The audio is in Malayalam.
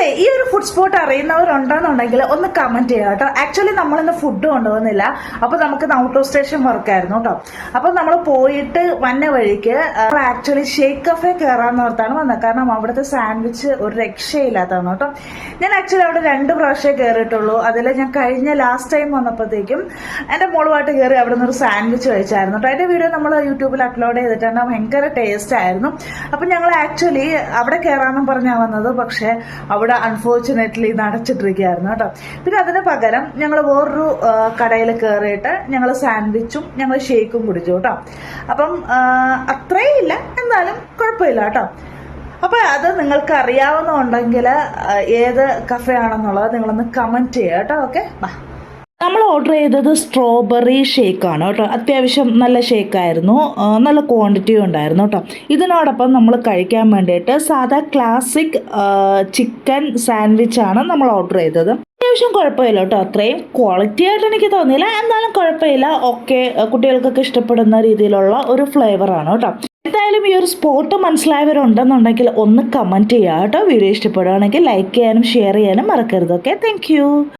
അതെ ഈ ഒരു ഫുഡ് സ്പോട്ട് അറിയുന്നവരുണ്ടെന്നുണ്ടെങ്കിൽ ഒന്ന് കമന്റ് ചെയ്യുക കേട്ടോ. ആക്ച്വലി നമ്മളിന്ന് ഫുഡ് കൊണ്ടുവന്നില്ല. അപ്പൊ നമുക്ക് ഔട്ടോ സ്റ്റേഷൻ വർക്കായിരുന്നു കേട്ടോ. അപ്പൊ നമ്മൾ പോയിട്ട് വന്ന വഴിക്ക് ആക്ച്വലി ഷേക്ക് കഫേ കയറാന്ന് ഓർത്താണ് വന്നത്. കാരണം അവിടുത്തെ സാൻഡ്വിച്ച് ഒരു രക്ഷയില്ലാത്തതാണ് കേട്ടോ. ഞാൻ ആക്ച്വലി അവിടെ രണ്ട് പ്രാവശ്യമേ കയറിയിട്ടുള്ളൂ അതിൽ ഞാൻ കഴിഞ്ഞ ലാസ്റ്റ് ടൈം വന്നപ്പോഴത്തേക്കും എന്റെ മോളുമായിട്ട് കയറി അവിടെ നിന്ന് ഒരു സാൻഡ്വിച്ച് കഴിച്ചായിരുന്നു കേട്ടോ. അതിന്റെ വീഡിയോ നമ്മൾ യൂട്യൂബിൽ അപ്ലോഡ് ചെയ്തിട്ടുണ്ട്. ഭയങ്കര ടേസ്റ്റ് ആയിരുന്നു. അപ്പൊ ഞങ്ങൾ ആക്ച്വലി അവിടെ കയറാമെന്നും പറഞ്ഞാ വന്നത്. പക്ഷെ അവിടെ അൺഫോർച്ചുനേറ്റ്ലി ഇത് അടച്ചിട്ടിരിക്കുകയായിരുന്നു കേട്ടോ. പിന്നെ അതിന് പകരം ഞങ്ങൾ വേറൊരു കടയിൽ കയറിയിട്ട് ഞങ്ങൾ സാൻഡ്വിച്ചും ഞങ്ങൾ ഷേക്കും കുടിച്ചു കേട്ടോ. അപ്പം അത്രയും ഇല്ല. എന്നാലും കുഴപ്പമില്ല കേട്ടോ. അപ്പൊ അത് നിങ്ങൾക്ക് അറിയാവുന്നുണ്ടെങ്കിൽ ഏത് കഫേ ആണെന്നുള്ളത് നിങ്ങളൊന്ന് കമന്റ് ചെയ്യുക കേട്ടോ ഓക്കെ നമ്മൾ ഓർഡർ ചെയ്തത് സ്ട്രോബെറി ഷേക്കാണ് കേട്ടോ. അത്യാവശ്യം നല്ല ഷേക്കായിരുന്നു നല്ല ക്വാണ്ടിറ്റിയും ഉണ്ടായിരുന്നു കേട്ടോ. ഇതിനോടൊപ്പം നമ്മൾ കഴിക്കാൻ വേണ്ടിയിട്ട് സാധാ ക്ലാസിക് ചിക്കൻ ആണ് നമ്മൾ ഓർഡർ ചെയ്തത്. അത്യാവശ്യം കുഴപ്പമില്ല കേട്ടോ അത്രയും. ക്വാളിറ്റി ആയിട്ട് എനിക്ക് തോന്നിയില്ല. എന്നാലും കുഴപ്പമില്ല. ഓക്കെ കുട്ടികൾക്കൊക്കെ ഇഷ്ടപ്പെടുന്ന രീതിയിലുള്ള ഒരു ഫ്ലേവറാണ് കേട്ടോ. എന്തായാലും ഈ ഒരു സ്പോട്ട് മനസ്സിലായവരുണ്ടെന്നുണ്ടെങ്കിൽ ഒന്ന് കമന്റ് ചെയ്യുക കേട്ടോ. വീഡിയോ ഇഷ്ടപ്പെടുകയാണെങ്കിൽ ലൈക്ക് ചെയ്യാനും ഷെയർ ചെയ്യാനും മറക്കരുത്. Okay thank